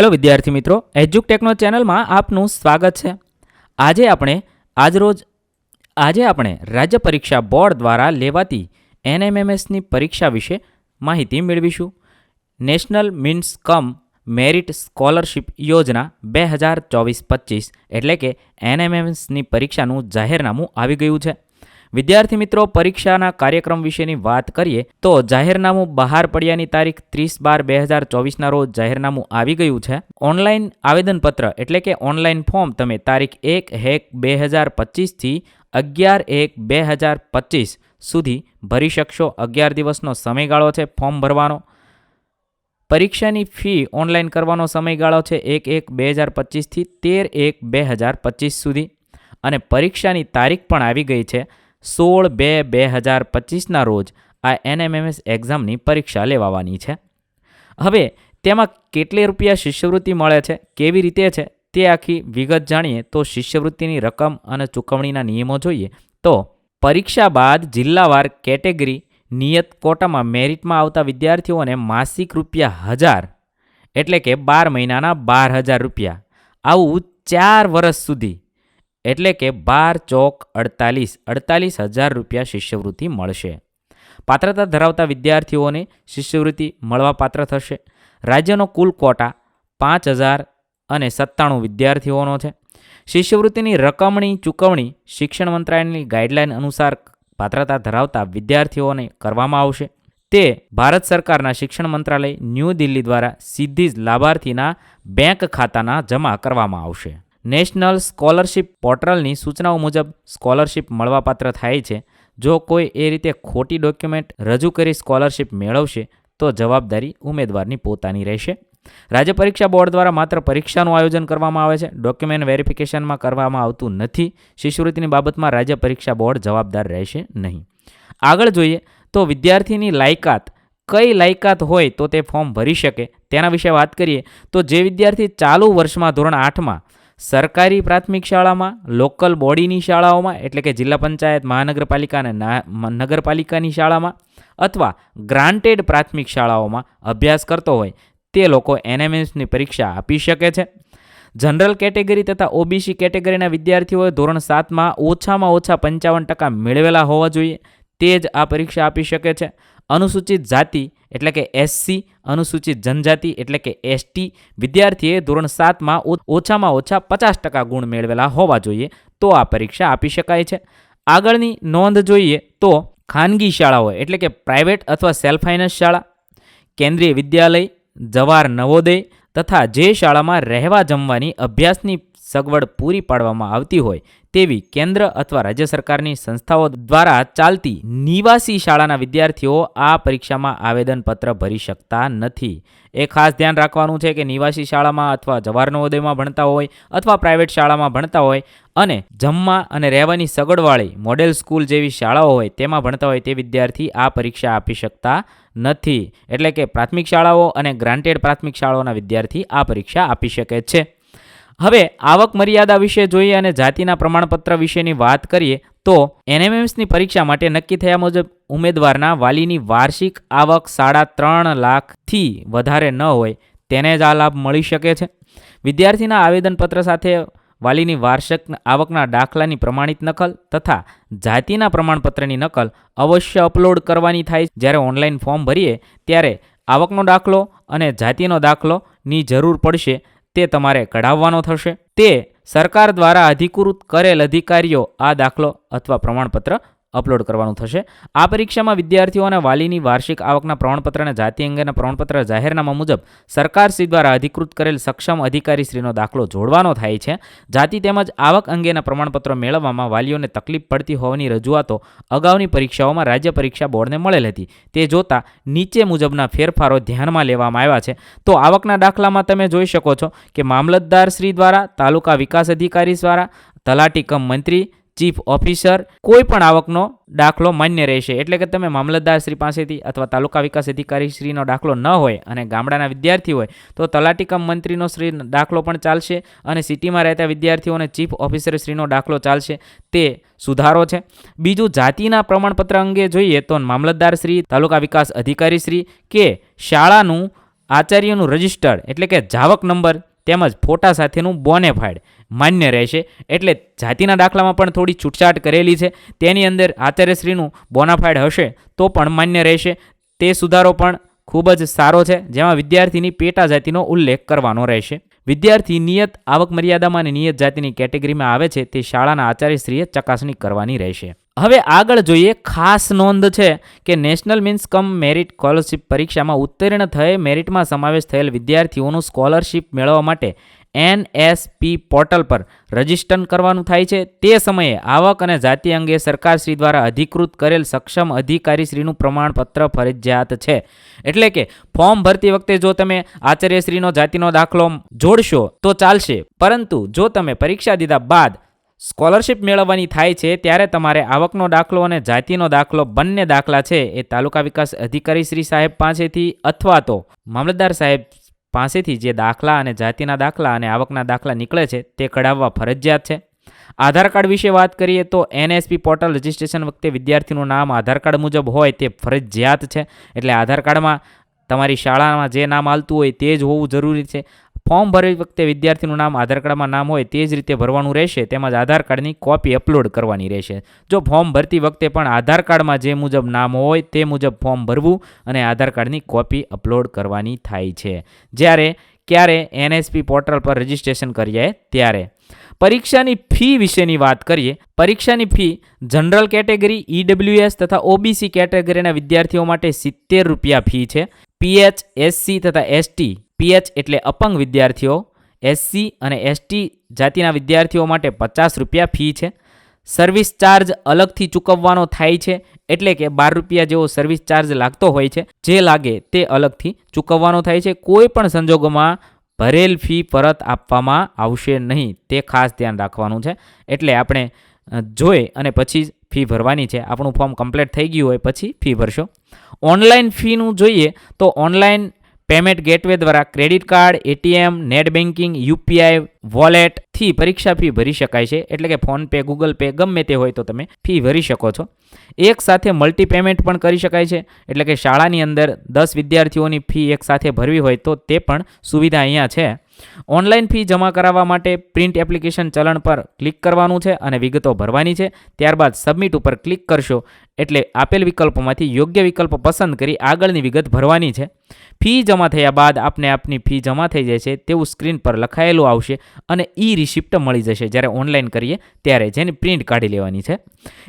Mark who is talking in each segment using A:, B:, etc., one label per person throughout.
A: Hello વિદ્યાર્થી મિત્રો એજ્યુકટેકનો ચેનલમાં આપનું સ્વાગત છે. આજે આપણે આજરોજ આજે આપણે રાજ્ય પરીક્ષા બોર્ડ દ્વારા લેવાતી એનએમએમએસની પરીક્ષા વિશે માહિતી મેળવીશું. National means cum merit scholarship યોજના બે હજાર ચોવીસ પચીસ એટલે કે એનએમએમએસની પરીક્ષાનું જાહેરનામું આવી ગયું છે. વિદ્યાર્થી મિત્રો, પરીક્ષાના કાર્યક્રમ વિશેની વાત કરીએ તો જાહેરનામું બહાર પડ્યાની તારીખ ત્રીસ બાર બે હજાર ચોવીસના રોજ જાહેરનામું આવી ગયું છે. ઓનલાઈન આવેદનપત્ર એટલે કે ઓનલાઈન ફોર્મ તમે તારીખ એક હેક બે હજાર પચીસથી અગિયાર એક બે હજાર પચીસ સુધી ભરી શકશો. અગિયાર દિવસનો સમયગાળો છે ફોર્મ ભરવાનો. પરીક્ષાની ફી ઓનલાઈન કરવાનો સમયગાળો છે એક એક બે હજાર પચીસથી તેર એક બે હજાર પચીસ સુધી. અને પરીક્ષાની તારીખ પણ આવી ગઈ છે. સોળ બે બે હજાર પચીસના રોજ આ એનએમએમએસ એક્ઝામની પરીક્ષા લેવાવાની છે. હવે તેમાં કેટલી રૂપિયા શિષ્યવૃત્તિ મળે છે, કેવી રીતે છે, તે આખી વિગત જાણીએ તો શિષ્યવૃત્તિની રકમ અને ચૂકવણીના નિયમો જોઈએ તો પરીક્ષા બાદ જિલ્લાવાર કેટેગરી નિયત કોટામાં મેરિટમાં આવતા વિદ્યાર્થીઓને માસિક રૂપિયા હજાર એટલે કે બાર મહિનાના બાર હજાર રૂપિયા. આવું ચાર વર્ષ સુધી એટલે કે બાર ચોક અડતાલીસ અડતાલીસ હજાર રૂપિયા શિષ્યવૃત્તિ મળશે. પાત્રતા ધરાવતા વિદ્યાર્થીઓને શિષ્યવૃત્તિ મળવાપાત્ર થશે. રાજ્યનો કુલ કોટા પાંચ હજાર અને સત્તાણું વિદ્યાર્થીઓનો છે. શિષ્યવૃત્તિની રકમની ચૂકવણી શિક્ષણ મંત્રાલયની ગાઈડલાઈન અનુસાર પાત્રતા ધરાવતા વિદ્યાર્થીઓને કરવામાં આવશે. તે ભારત સરકારના શિક્ષણ મંત્રાલય ન્યૂ દિલ્હી દ્વારા સીધી જ લાભાર્થીના બેંક ખાતાના જમા કરવામાં આવશે. નેશનલ સ્કોલરશિપ પોર્ટલની સૂચનાઓ મુજબ સ્કોલરશિપ મળવાપાત્ર થાય છે. જો કોઈ એ રીતે ખોટી ડોક્યુમેન્ટ રજૂ કરી સ્કોલરશિપ મેળવશે, તો જવાબદારી ઉમેદવારની પોતાની રહેશે. રાજ્ય પરીક્ષા બોર્ડ દ્વારા માત્ર પરીક્ષાનું આયોજન કરવામાં આવે છે. ડોક્યુમેન્ટ વેરિફિકેશનમાં કરવામાં આવતું નથી. શિષ્યવૃત્તિની બાબતમાં રાજ્ય પરીક્ષા બોર્ડ જવાબદાર રહેશે નહીં. આગળ જોઈએ તો વિદ્યાર્થીની લાયકાત. કઈ લાયકાત હોય તો તે ફોર્મ ભરી શકે. તેના વિશે વાત કરીએ તો જે વિદ્યાર્થી ચાલુ વર્ષમાં ધોરણ આઠમાં સરકારી પ્રાથમિક શાળામાં, લોકલ બોડીની શાળાઓમાં, એટલે કે જિલ્લા પંચાયત, મહાનગરપાલિકા અને નગરપાલિકાની શાળામાં અથવા ગ્રાન્ટેડ પ્રાથમિક શાળાઓમાં અભ્યાસ કરતો હોય, તે લોકો એનએમએસની પરીક્ષા આપી શકે છે. જનરલ કેટેગરી તથા ઓબીસી કેટેગરીના વિદ્યાર્થીઓએ ધોરણ સાતમાં ઓછામાં ઓછા પંચાવન ટકા મેળવેલા હોવા જોઈએ, તે જ આ પરીક્ષા આપી શકે છે. અનુસૂચિત જાતિ એટલે કે એસસી અનુસૂચિત જનજાતિ એટલે કે એસટી વિદ્યાર્થીએ ધોરણ સાતમાં ઓછામાં ઓછા પચાસ ટકા ગુણ મેળવેલા હોવા જોઈએ તો આ પરીક્ષા આપી શકાય છે. આગળની નોંધ જોઈએ તો ખાનગી શાળાઓ એટલે કે પ્રાઇવેટ અથવા સેલ્ફ ફાઇનાન્સ શાળા, કેન્દ્રીય વિદ્યાલય, જવાહર નવોદય તથા જે શાળામાં રહેવા જમવાની અભ્યાસની સગવડ પૂરી પાડવામાં આવતી હોય તેવી કેન્દ્ર અથવા રાજ્ય સરકારની સંસ્થાઓ દ્વારા ચાલતી નિવાસી શાળાના વિદ્યાર્થીઓ આ પરીક્ષામાં આવેદનપત્ર ભરી શકતા નથી. એ ખાસ ધ્યાન રાખવાનું છે કે નિવાસી શાળામાં અથવા જવાહર નવોદયમાં ભણતા હોય અથવા પ્રાઇવેટ શાળામાં ભણતા હોય અને જમવા અને રહેવાની સગવડવાળી મોડેલ સ્કૂલ જેવી શાળાઓ હોય તેમાં ભણતા હોય તે વિદ્યાર્થી આ પરીક્ષા આપી શકતા નથી. એટલે કે પ્રાથમિક શાળાઓ અને ગ્રાન્ટેડ પ્રાથમિક શાળાઓના વિદ્યાર્થી આ પરીક્ષા આપી શકે છે. હવે આવક મર્યાદા વિશે જોઈએ અને જાતિના પ્રમાણપત્ર વિશેની વાત કરીએ, તો એનએમએમસની પરીક્ષા માટે નક્કી થયા મુજબ ઉમેદવારના વાલીની વાર્ષિક આવક સાડા ત્રણ લાખથી વધારે ન હોય, તેને જ આ લાભ મળી શકે છે. વિદ્યાર્થીના આવેદનપત્ર સાથે વાલીની વાર્ષિક આવકના દાખલાની પ્રમાણિત નકલ તથા જાતિના પ્રમાણપત્રની નકલ અવશ્ય અપલોડ કરવાની થાય જ્યારે ઓનલાઈન ફોર્મ ભરીએ, ત્યારે આવકનો દાખલો અને જાતિનો દાખલોની જરૂર પડશે. તે તમારે કઢાવવાનો થશે. તે સરકાર દ્વારા અધિકૃત કરેલ અધિકારીઓ આ દાખલો અથવા પ્રમાણપત્ર અપલોડ કરવાનું થશે. આ પરીક્ષામાં વિદ્યાર્થીઓ અને વાલીની વાર્ષિક આવકના પ્રમાણપત્ર અને જાતિ અંગેના પ્રમાણપત્ર જાહેરનામા મુજબ સરકારશ્રી દ્વારા અધિકૃત કરેલ સક્ષમ અધિકારીશ્રીનો દાખલો જોડવાનો થાય છે. જાતિ તેમજ આવક અંગેના પ્રમાણપત્રો મેળવવામાં વાલીઓને તકલીફ પડતી હોવાની રજૂઆતો અગાઉની પરીક્ષાઓમાં રાજ્ય પરીક્ષા બોર્ડને મળેલ હતી. તે જોતા નીચે મુજબના ફેરફારો ધ્યાનમાં લેવામાં આવ્યા છે. તો આવકના દાખલામાં તમે જોઈ શકો છો કે મામલતદાર શ્રી દ્વારા, તાલુકા વિકાસ અધિકારી દ્વારા, તલાટી કમ મંત્રી ચીફ ઓફિસર કોઈ પણ આવકનો દાખલો માન્ય રહેશે. એટલે કે તમે મામલતદાર શ્રી પાસેથી અથવા તાલુકા વિકાસ અધિકારી શ્રીનો દાખલો ન હોય અને ગામડાના વિદ્યાર્થી હોય, તો તલાટી કમ મંત્રીનો શ્રી દાખલો પણ ચાલશે અને સિટીમાં રહેતા વિદ્યાર્થીઓને ચીફ ઓફિસર શ્રીનો દાખલો ચાલશે. તે સુધારો છે. બીજું, જાતિના પ્રમાણપત્ર અંગે જોઈએ તો મામલતદાર શ્રી, તાલુકા વિકાસ અધિકારી શ્રી કે શાળાનું આચાર્યનું રજિસ્ટર, એટલે કે જાવક નંબર તેમજ ફોટા સાથેનું બોનેફાઇડ માન્ય રહેશે. એટલે જાતિના દાખલામાં પણ થોડી છૂટછાટ કરેલી છે. તેની અંદર આચાર્યશ્રીનું બોનાફાઇડ હશે તો પણ માન્ય રહેશે. તે સુધારો પણ ખૂબ જ સારો છે, જેમાં વિદ્યાર્થીની પેટા જાતિનો ઉલ્લેખ કરવાનો રહેશે. વિદ્યાર્થી નિયત આવક મર્યાદામાં અને નિયત જાતિની કેટેગરીમાં આવે છે, તે શાળાના આચાર્યશ્રીએ ચકાસણી કરવાની રહેશે. હવે આગળ જોઈએ, ખાસ નોંધ છે કે national means cum merit scholarship પરીક્ષામાં ઉત્તીર્ણ થયે મેરિટમાં સમાવેશ થયેલ વિદ્યાર્થીઓનું સ્કોલરશિપ મેળવવા માટે એનએસપી પોર્ટલ પર રજિસ્ટર કરવાનું થાય છે. તે સમયે આવક અને જાતિ અંગે સરકારશ્રી દ્વારા અધિકૃત કરેલ સક્ષમ અધિકારીશ્રીનું પ્રમાણપત્ર ફરજિયાત છે. એટલે કે ફોર્મ ભરતી વખતે જો તમે આચાર્યશ્રીનો જાતિનો દાખલો જોડશો તો ચાલશે. પરંતુ જો તમે પરીક્ષા દીધા બાદ સ્કોલરશિપ મેળવવાની થાય છે ત્યારે તમારે આવકનો દાખલો અને જાતિનો દાખલો બંને દાખલા છે એ તાલુકા વિકાસ અધિકારી શ્રી સાહેબ પાસેથી અથવા તો મામલતદાર સાહેબ પાસેથી જે દાખલા અને જાતિના દાખલા અને આવકના દાખલા નીકળે છે તે કઢાવવા ફરજિયાત છે. આધાર કાર્ડ વિશે વાત કરીએ તો એનએસપી પોર્ટલ રજિસ્ટ્રેશન વખતે વિદ્યાર્થીનું નામ, આધાર કાર્ડ મુજબ હોય તે ફરજિયાત છે. એટલે આધાર કાર્ડમાં તમારી શાળામાં જે નામ આવતું હોય તે જ હોવું જરૂરી છે. ફોર્મ ભરતી વખતે વિદ્યાર્થીનું નામ આધાર કાર્ડમાં નામ હોય તે જ રીતે ભરવાનું રહેશે. તેમજ આધાર કાર્ડની કોપી અપલોડ કરવાની રહેશે. જો ફોર્મ ભરતી વખતે પણ આધાર કાર્ડમાં જે મુજબ નામ હોય તે મુજબ ફોર્મ ભરવું અને આધાર કાર્ડની કોપી અપલોડ કરવાની થાય છે. જ્યારે ક્યારે એનએસપી પોર્ટલ પર રજીસ્ટ્રેશન કરીએ ત્યારે પરીક્ષાની ફી વિશેની વાત કરીએ, પરીક્ષાની ફી જનરલ કેટેગરી ઈડબ્લ્યુએસ તથા ઓબીસી કેટેગરીના વિદ્યાર્થીઓ માટે સિત્તેર રૂપિયા ફી છે. પીએચ એસસી તથા એસટી પીએચ એટલે અપંગ વિદ્યાર્થીઓ, એસસી અને એસટી જાતિના વિદ્યાર્થીઓ માટે પચાસ રૂપિયા ફી છે. સર્વિસ ચાર્જ અલગથી ચૂકવવાનો થાય છે એટલે કે બાર રૂપિયા જેવો સર્વિસ ચાર્જ લાગતો હોય છે. જે લાગે તે અલગથી ચૂકવવાનો થાય છે. કોઈ પણ સંજોગોમાં ભરેલ ફી પરત આપવામાં આવશે નહીં. તે ખાસ ધ્યાન રાખવાનું છે. એટલે આપણે જોઈ અને પછી ફી ભરવાની છે. આપણું ફોર્મ કમ્પ્લીટ થઈ ગયું હોય પછી ફી ભરશો. ઓનલાઈન ફીનું જોઈએ તો ઓનલાઈન પેમેન્ટ ગેટવે દ્વારા credit card, ATM, net banking UPI વોલેટથી પરીક્ષા ફી ભરી શકાય છે. એટલે કે ફોનપે ગૂગલ પે, ગમે તે હોય તો તમે ફી ભરી શકો છો. એક સાથે મલ્ટી પેમેન્ટ પણ કરી શકાય છે. એટલે કે શાળાની અંદર દસ વિદ્યાર્થીઓની ફી એક સાથે ભરવી હોય તો તે પણ સુવિધા અહીંયા છે. ઓનલાઈન ફી જમા કરાવવા માટે પ્રિન્ટ એપ્લિકેશન ચલણ પર ક્લિક કરવાનું છે અને વિગતો ભરવાની છે. ત્યારબાદ સબમિટ ઉપર ક્લિક કરશો. એટલે આપેલ વિકલ્પોમાંથી યોગ્ય વિકલ્પ પસંદ કરી આગળની વિગત ભરવાની છે. ફી જમા થયા બાદ આપને આપની ફી જમા થઈ જાય છે તેવું સ્ક્રીન પર લખાયેલું આવશે અને ઈ રિસિપ્ટ મળી જશે. જ્યારે ઓનલાઈન કરીએ ત્યારે જેની પ્રિન્ટ કાઢી લેવાની છે.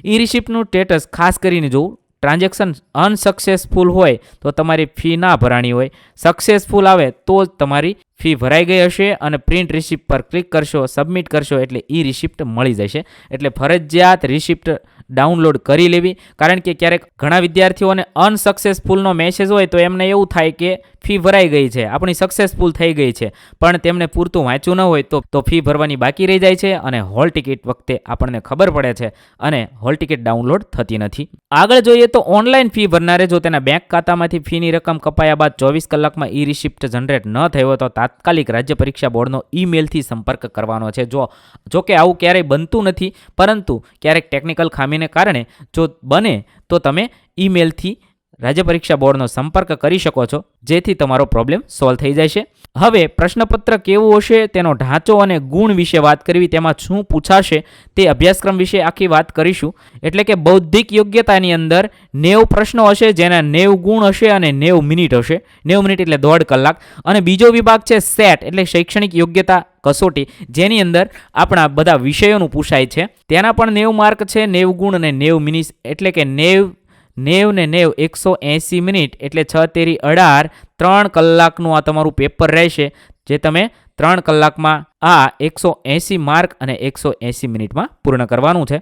A: ઈ રિસિપ્ટનું સ્ટેટસ ખાસ કરીને જોવું ટ્રાન્ઝેક્શન અનસક્સેસફુલ હોય તો તમારી ફી ના ભરાણી હોય. સક્સેસફુલ આવે તો જ તમારી ફી ભરાઈ ગઈ હશે અને પ્રિન્ટ રિસિપ્ટ પર ક્લિક કરશો, સબમિટ કરશો એટલે ઈ રિસિપ્ટ મળી જશે. એટલે ફરજિયાત રિસિપ્ટ ડાઉનલોડ કરી લેવી. કારણ કે ક્યારેક ઘણા વિદ્યાર્થીઓને અનસક્સેસફુલનો મેસેજ હોય તો એમને એવું થાય કે ફી ભરાઈ ગઈ છે. આપણી સક્સેસફુલ થઈ ગઈ છે. પણ તેમને પૂરતું વાંચ્યું ન હોય તો તો ફી ભરવાની બાકી રહી જાય છે અને હોલ ટિકિટ વખતે આપણને ખબર પડે છે અને હોલ ટિકિટ ડાઉનલોડ થતી નથી. આગળ જોઈએ તો ઓનલાઈન ફી ભરનારે જો તેના બેંક ખાતામાંથી ફીની રકમ કપાયા બાદ ચોવીસ કલાકમાં ઈ રિસિપ્ટ જનરેટ ન થયો તો તાત્કાલિક રાજ્ય પરીક્ષા બોર્ડનો ઈમેલથી સંપર્ક કરવાનો છે. જો જો કે આવું ક્યારેય બનતું નથી, પરંતુ ક્યારેક ટેકનિકલ ખામીને કારણે જો બને તો તમે ઈમેલથી રાજ્ય પરીક્ષા બોર્ડનો સંપર્ક કરી શકો છો. જેથી તમારો પ્રોબ્લેમ સોલ્વ થઈ જાય છે. હવે પ્રશ્નપત્ર કેવું હશે, તેનો ઢાંચો અને ગુણ વિશે વાત કરવી, તેમાં શું પૂછાશે તે અભ્યાસક્રમ વિશે આખી વાત કરીશું. એટલે કે બૌદ્ધિક યોગ્યતાની અંદર નેવ પ્રશ્નો હશે, જેના નેવ ગુણ હશે અને નેવ મિનિટ હશે. નેવ મિનિટ એટલે દોઢ કલાક. અને બીજો વિભાગ છે સેટ, એટલે શૈક્ષણિક યોગ્યતા કસોટી. જેની અંદર આપણા બધા વિષયોનું પૂછાય છે. તેના પણ નેવ માર્ક છે, નેવ ગુણ અને નેવ મિનિટ એટલે કે નેવ નેવ ને નેવ એકસો એંસી મિનિટ, એટલે છ તેરી અઢાર, ત્રણ કલાકનું આ તમારું પેપર રહેશે, જે તમે ત્રણ કલાકમાં આ એકસો એંસી માર્ક અને એકસો એંસી મિનિટમાં પૂર્ણ કરવાનું છે.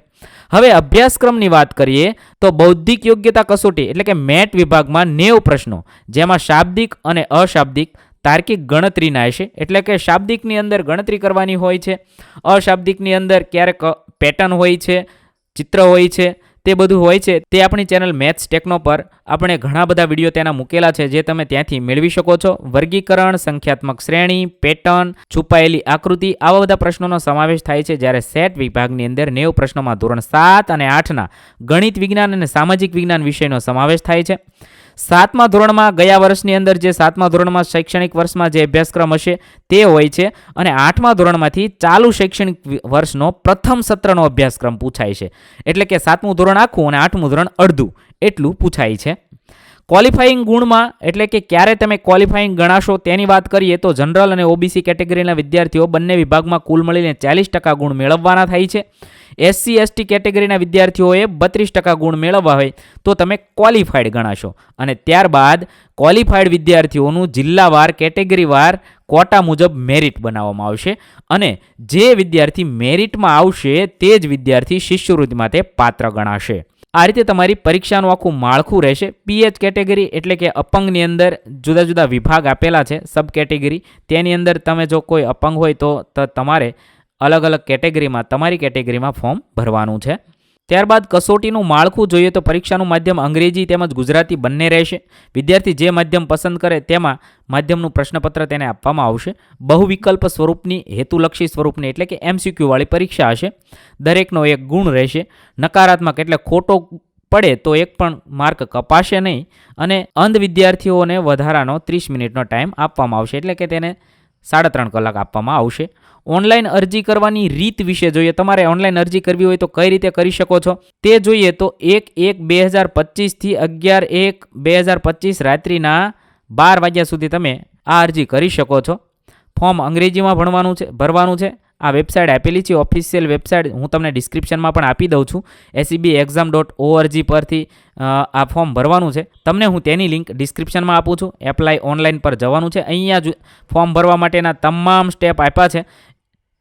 A: હવે અભ્યાસક્રમની વાત કરીએ, તો બૌદ્ધિક યોગ્યતા કસોટી, એટલે કે મેટ વિભાગમાં નેવ પ્રશ્નો, જેમાં શાબ્દિક અને અશાબ્દિક તાર્કિક ગણતરીના હશે. એટલે કે શાબ્દિકની અંદર ગણતરી કરવાની હોય છે, અશાબ્દિકની અંદર ક્યારેક પેટર્ન હોય છે, ચિત્ર હોય છે, તે બધું હોય છે. તે આપણી ચેનલ મેથ્સ ટેકનો પર આપણે ઘણા બધા વીડિયો તેના મૂકેલા છે, જે તમે ત્યાંથી મેળવી શકો છો. વર્ગીકરણ, સંખ્યાત્મક શ્રેણી પેટર્ન છુપાયેલી આકૃતિ, આવા બધા પ્રશ્નોનો સમાવેશ થાય છે. જ્યારે સેટ વિભાગની અંદર નેવ પ્રશ્નોમાં ધોરણ સાત અને આઠના ગણિત વિજ્ઞાન અને સામાજિક વિજ્ઞાન વિષયનો સમાવેશ થાય છે. સાતમા ધોરણમાં ગયા વર્ષની અંદર જે સાતમા ધોરણમાં શૈક્ષણિક વર્ષમાં જે અભ્યાસક્રમ હશે તે હોય છે અને આઠમા ધોરણમાંથી ચાલુ શૈક્ષણિક વર્ષનો પ્રથમ સત્રનો અભ્યાસક્રમ પૂછાય છે. એટલે કે સાતમું ધોરણ આખું અને આઠમું ધોરણ અડધું, એટલું પૂછાય છે. ક્વોલિફાઈંગ ગુણમાં એટલે કે ક્યારે તમે ક્વોલિફાઈંગ ગણાશો તેની વાત કરીએ તો જનરલ અને ઓબીસી કેટેગરીના વિદ્યાર્થીઓ બંને વિભાગમાં કુલ મળીને ચાલીસ ટકા ગુણ મેળવવાના થાય છે. એસસી એસટી કેટેગરીના વિદ્યાર્થીઓએ બત્રીસ ટકા ગુણ મેળવવા હોય તો તમે ક્વોલિફાઈડ ગણાશો. અને ત્યારબાદ ક્વોલિફાઈડ વિદ્યાર્થીઓનું જિલ્લાવાર કેટેગરીવાર કોટા મુજબ મેરિટ બનાવવામાં આવશે. અને જે વિદ્યાર્થી મેરિટમાં આવશે તે જ વિદ્યાર્થી શિષ્યવૃત્તિ માટે પાત્ર ગણાશે. આ રીતે તમારી પરીક્ષાનું આખું માળખું રહેશે. પીએચ કેટેગરી એટલે કે અપંગની અંદર જુદા જુદા વિભાગ આપેલા છે સબ કેટેગરી તેની અંદર તમે જો કોઈ અપંગ હોય તો તમારે અલગ અલગ કેટેગરીમાં, તમારી કેટેગરીમાં ફોર્મ ભરવાનું છે. ત્યારબાદ કસોટીનું માળખું જોઈએ તો પરીક્ષાનું માધ્યમ અંગ્રેજી તેમજ ગુજરાતી બંને રહેશે. વિદ્યાર્થી જે માધ્યમ પસંદ કરે તેમાં માધ્યમનું પ્રશ્નપત્ર તેને આપવામાં આવશે. બહુવિકલ્પ સ્વરૂપની હેતુલક્ષી સ્વરૂપની એટલે કે એમસીક્યુવાળી પરીક્ષા હશે. દરેકનો એક ગુણ રહેશે. નકારાત્મક એટલે ખોટો પડે તો એક પણ માર્ક કપાશે નહીં. અને અંધ વિદ્યાર્થીઓને વધારાનો ત્રીસ મિનિટનો ટાઈમ આપવામાં આવશે. એટલે કે તેને સાડા ત્રણ કલાક આપવામાં આવશે. ઓનલાઈન અરજી કરવાની રીત વિશે જોઈએ. તમારે ઓનલાઈન અરજી કરવી હોય તો કઈ રીતે કરી શકો છો? તે જોઈએ તો એક એક બે હજાર પચીસથી અગિયાર એક બે હજાર પચીસ રાત્રિના બાર વાગ્યા સુધી તમે આ અરજી કરી શકો છો. ફોર્મ અંગ્રેજીમાં ભણવાનું છે, ભરવાનું છે. આ વેબસાઇટ આપેલી છે, ઓફિશિયલ વેબસાઇટ. હું તમને ડિસ્ક્રિપ્શનમાં પણ આપી દઉં છું. એસીબી એક્ઝામ ડોટ ઓઆરજી પરથી આ ફોર્મ ભરવાનું છે. તમને હું તેની લિંક ડિસ્ક્રિપ્શનમાં આપું છું. એપ્લાય ઓનલાઈન પર જવાનું છે. અહીંયા જ ફોર્મ ભરવા માટેના તમામ સ્ટેપ આપ્યા છે.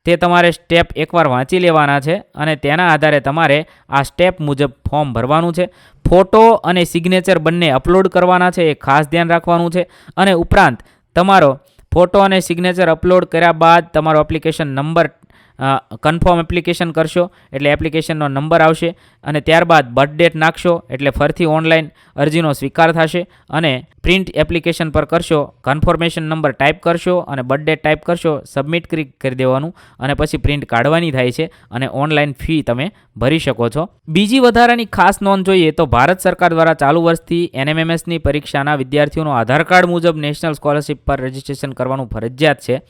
A: તે તમારે સ્ટેપ એકવાર વાંચી લેવાના છે અને તેના આધારે તમારે આ સ્ટેપ મુજબ ફોર્મ ભરવાનું છે. ફોટો અને સિગ્નેચર બંને અપલોડ કરવાના છે, એ ખાસ ધ્યાન રાખવાનું છે. અને ઉપરાંત, તમારો ફોટો અને સિગ્નેચર અપલોડ કર્યા બાદ તમારો એપ્લિકેશન નંબર કન્ફર્મ એપ્લિકેશન કરશો. એટલે એપ્લિકેશનનો નંબર આવશે. અને ત્યારબાદ બર્થ ડેટ નાખશો એટલે ફરીથી ઓનલાઈન અરજીનો સ્વીકાર થશે અને પ્રિન્ટ એપ્લિકેશન પર કરશો કન્ફર્મેશન નંબર ટાઈપ કરશો અને બર્થ ડેટ ટાઈપ કરશો સબમિટ ક્લિક કરી દેવાનું અને પછી પ્રિન્ટ કાઢવાની થાય છે અને ઓનલાઈન ફી તમે ભરી શકો છો. બીજી વધારાની ખાસ નોંધ જોઈએ તો ભારત સરકાર દ્વારા ચાલુ વર્ષથી એનએમએમએસની પરીક્ષાના વિદ્યાર્થીઓનો આધાર કાર્ડ મુજબ નેશનલ સ્કોલરશિપ પર રજિસ્ટ્રેશન કરવાનું ફરજિયાત છે.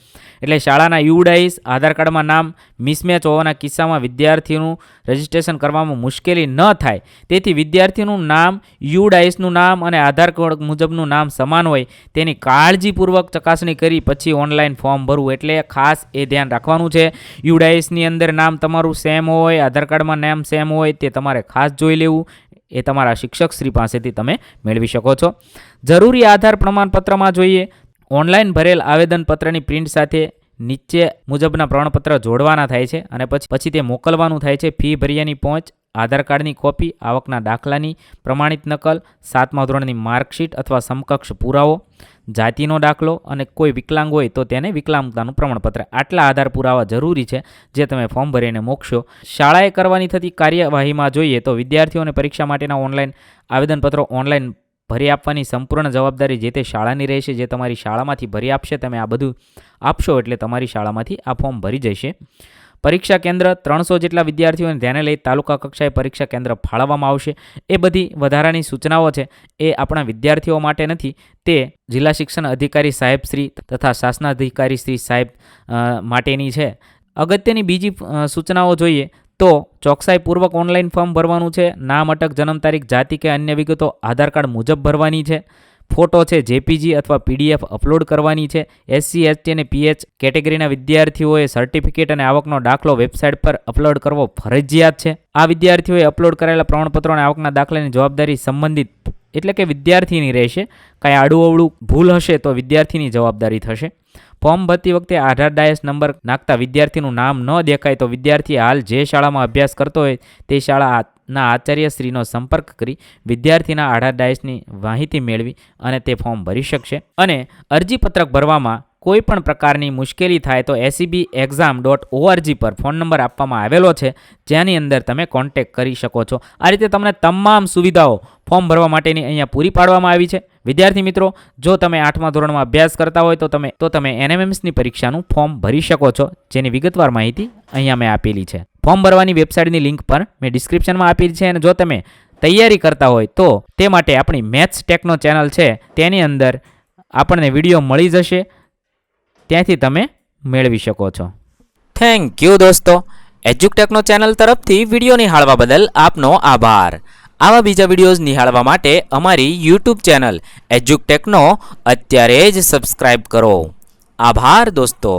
A: એટલે શાળાના યુડાઈસ આધાર કાર્ડમાં નામ મિસમેચ હોવાના કિસ્સામાં વિદ્યાર્થીનું રજિસ્ટ્રેશન કરવામાં મુશ્કેલી ન થાય. તેથી વિદ્યાર્થીનું નામ, યુડાઈસનું નામ અને આધાર કાર્ડ મુજબનું નામ સમાન હોય તેની કાળજીપૂર્વક ચકાસણી કરી પછી ઓનલાઈન ફોર્મ ભરવું. એટલે ખાસ એ ધ્યાન રાખવાનું છે. યુડાઈસની અંદર નામ તમારું સેમ હોય, આધાર કાર્ડમાં નામ સેમ હોય તે તમારે ખાસ જોઈ લેવું. એ તમારા શિક્ષક શ્રી પાસેથી તમે મેળવી શકો છો. જરૂરી આધાર પ્રમાણપત્રમાં જોઈએ. ઓનલાઈન ભરેલ આવેદનપત્રની પ્રિન્ટ સાથે નીચે મુજબના પ્રમાણપત્ર જોડવાના થાય છે અને પછી પછી તે મોકલવાનું થાય છે. ફી ભર્યાની પહોંચ આધાર કાર્ડની કોપી, આવકના દાખલાની પ્રમાણિત નકલ, સાતમા ધોરણની માર્કશીટ અથવા સમકક્ષ પુરાવો, જાતિનો દાખલો અને કોઈ વિકલાંગ હોય તો તેને વિકલાંગતાનું પ્રમાણપત્ર. આટલા આધાર પુરાવા જરૂરી છે જે તમે ફોર્મ ભરીને મોકશો. શાળાએ કરવાની થતી કાર્યવાહીમાં જોઈએ તો વિદ્યાર્થીઓને પરીક્ષા માટેના ઓનલાઈન આવેદનપત્રો ઓનલાઈન ભરી આપવાની સંપૂર્ણ જવાબદારી જે તે શાળાની રહેશે, જે તમારી શાળામાંથી ભરી આપશે, તમે આ બધું આપશો એટલે તમારી શાળામાંથી આ ફોર્મ ભરી જશે. પરીક્ષા કેન્દ્ર ત્રણસો જેટલા વિદ્યાર્થીઓને ધ્યાને લઈ તાલુકા કક્ષાએ પરીક્ષા કેન્દ્ર ફાળવવામાં આવશે. એ બધી વધારાની સૂચનાઓ છે. એ આપણા વિદ્યાર્થીઓ માટે નથી. તે જિલ્લા શિક્ષણ અધિકારી સાહેબ શ્રી તથા શાસનાધિકારી શ્રી સાહેબ માટેની છે. અગત્યની બીજી સૂચનાઓ જોઈએ તો ચોકસાઈપૂર્વક ઓનલાઈન ફોર્મ ભરવાનું છે. નામ, અટક, જન્મ તારીખ, જાતિ કે અન્ય વિગતો આધાર કાર્ડ મુજબ ભરવાની છે. ફોટો છે જેપીજી અથવા પીડીએફ અપલોડ કરવાની છે. એસસી, એસટી અને પીએચ કેટેગરીના વિદ્યાર્થીઓએ સર્ટિફિકેટ અને આવકનો દાખલો વેબસાઇટ પર અપલોડ કરવો ફરજિયાત છે. આ વિદ્યાર્થીઓએ અપલોડ કરેલા પ્રમાણપત્રો અને આવકના દાખલાની જવાબદારી સંબંધિત એટલે કે વિદ્યાર્થીની રહેશે. કાંઈ આડું અવળું ભૂલ હશે તો વિદ્યાર્થીની જવાબદારી થશે. ફોર્મ ભરતી વખતે આધાર ડાયસ નંબર નાખતા વિદ્યાર્થીનું નામ ન દેખાય તો વિદ્યાર્થી હાલ જે શાળામાં અભ્યાસ કરતો હોય તે શાળાના આચાર્યશ્રીનો સંપર્ક કરી વિદ્યાર્થીના આધાર ડાયસની માહિતી મેળવી અને તે ફોર્મ ભરી શકશે. અને અરજીપત્રક ભરવામાં કોઈ પણ પ્રકારની મુશ્કેલી થાય તો એસીબી એક્ઝામ ડોટ ઓઆરજી પર ફોન નંબર આપવામાં આવેલો છે. જેની અંદર તમે કોન્ટેક્ટ કરી શકો છો. આ રીતે તમને તમામ સુવિધાઓ ફોર્મ ભરવા માટેની અહીંયા પૂરી પાડવામાં આવી છે. વિદ્યાર્થી મિત્રો, જો તમે આઠમા ધોરણમાં અભ્યાસ કરતા હોય તો તમે તો તમે એનએમએમએસની પરીક્ષાનું ફોર્મ ભરી શકો છો. જેની વિગતવાર માહિતી અહીંયા મેં આપેલી છે. ફોર્મ ભરવાની વેબસાઇટની લિંક પર મેં ડિસ્ક્રિપ્શનમાં આપી છે અને જો તમે તૈયારી કરતા હોય તો તે માટે આપણી મેથ્સ ટેકનો ચેનલ છે, તેની અંદર આપણને વીડિયો મળી જશે. ત્યાંથી તમે મેળવી શકો છો. થેન્ક યુ દોસ્તો. એજ્યુકટેકનો ચેનલ તરફથી વીડિયો નિહાળવા બદલ આપનો આભાર. આવા બીજા વિડીયોઝ નિહાળવા માટે અમારી યુટ્યુબ ચેનલ એજ્યુકટેકનો અત્યારે જ સબસ્ક્રાઈબ કરો. આભાર દોસ્તો.